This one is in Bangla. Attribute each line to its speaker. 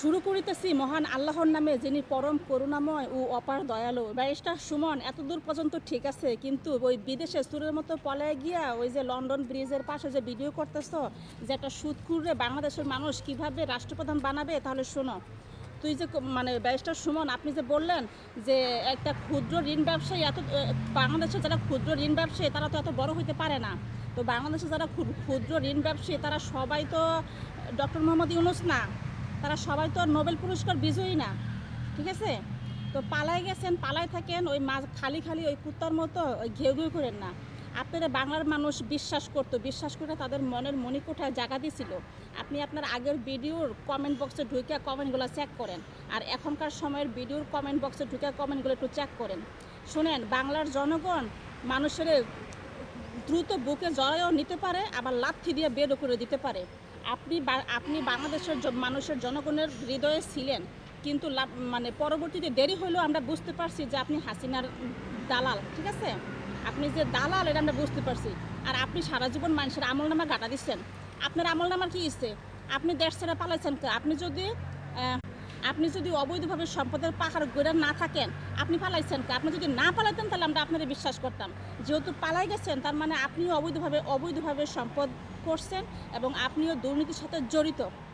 Speaker 1: শুরু করিতেছি মহান আল্লাহর নামে যিনি পরম করুণাময় ও অপার দয়ালু। ব্যারিস্টার সুমন এত দূর পর্যন্ত ঠিক আছে কিন্তু ওই বিদেশে সুরের মতো পলায় গিয়া ওই যে লন্ডন ব্রিজের পাশে যে ভিডিও করতেছ যে একটা সুদকুরে বাংলাদেশের মানুষ কীভাবে রাষ্ট্রপ্রধান বানাবে তাহলে শোনো। তুই যে মানে ব্যারিস্টার সুমন আপনি যে বললেন যে একটা ক্ষুদ্র ঋণ ব্যবসায়ী এত এ, বাংলাদেশের যারা ক্ষুদ্র ঋণ ব্যবসায়ী তারা তো এত বড় হইতে পারে না। তো বাংলাদেশে যারা ক্ষুদ্র ঋণ ব্যবসায়ী তারা সবাই তো ডক্টর মোহাম্মদ ইউনুস না। তারা সবাই তো নোবেল পুরস্কার বিজয়ী না, ঠিক আছে? তো পালায় গেছেন, পালায় থাকেন, ওই মাছ খালি খালি ওই কুত্তার মতো ওই ঘেউ ঘেউ করেন না। আপনারা বাংলার মানুষ বিশ্বাস করতো, বিশ্বাস করে তাদের মনের মণিকোঠায় জায়গা দিয়েছিল আপনি আপনার আগের ভিডিওর কমেন্ট বক্সে ঢুকে কমেন্টগুলো চেক করেন। আর এখনকার সময়ের ভিডিওর কমেন্ট বক্সে ঢুকে কমেন্টগুলো একটু চেক করেন। শুনেন, বাংলার জনগণ মানুষের দ্রুত বুকে জড়াইও নিতে পারে, আবার লাথি দিয়ে বেরও করে দিতে পারে। আপনি আপনি বাংলাদেশের মানুষের জনগণের হৃদয়ে ছিলেন, কিন্তু মানে পরবর্তীতে দেরি হলেও আমরা বুঝতে পারছি যে আপনি হাসিনার দালাল, ঠিক আছে? আপনি যে দালাল, এটা আমরা বুঝতে পারছি। আর আপনি সারা জীবন মানুষের আমল নামা গাটা দিচ্ছেন। আপনার আমল নামার কি ইচ্ছে? আপনি দেশ ছেড়ে পালাইছেন? আপনি যদি আপনি যদি অবৈধভাবে সম্পদের পাহাড় গোড়া না থাকেন, আপনি পালাইছেন? আপনি যদি না পালাইতেন তাহলে আমরা আপনারা বিশ্বাস করতাম যেহেতু পালাই গেছেন, তার মানে আপনিও অবৈধভাবে অবৈধভাবে সম্পদ করছেন এবং আপনিও দুর্নীতির সাথে জড়িত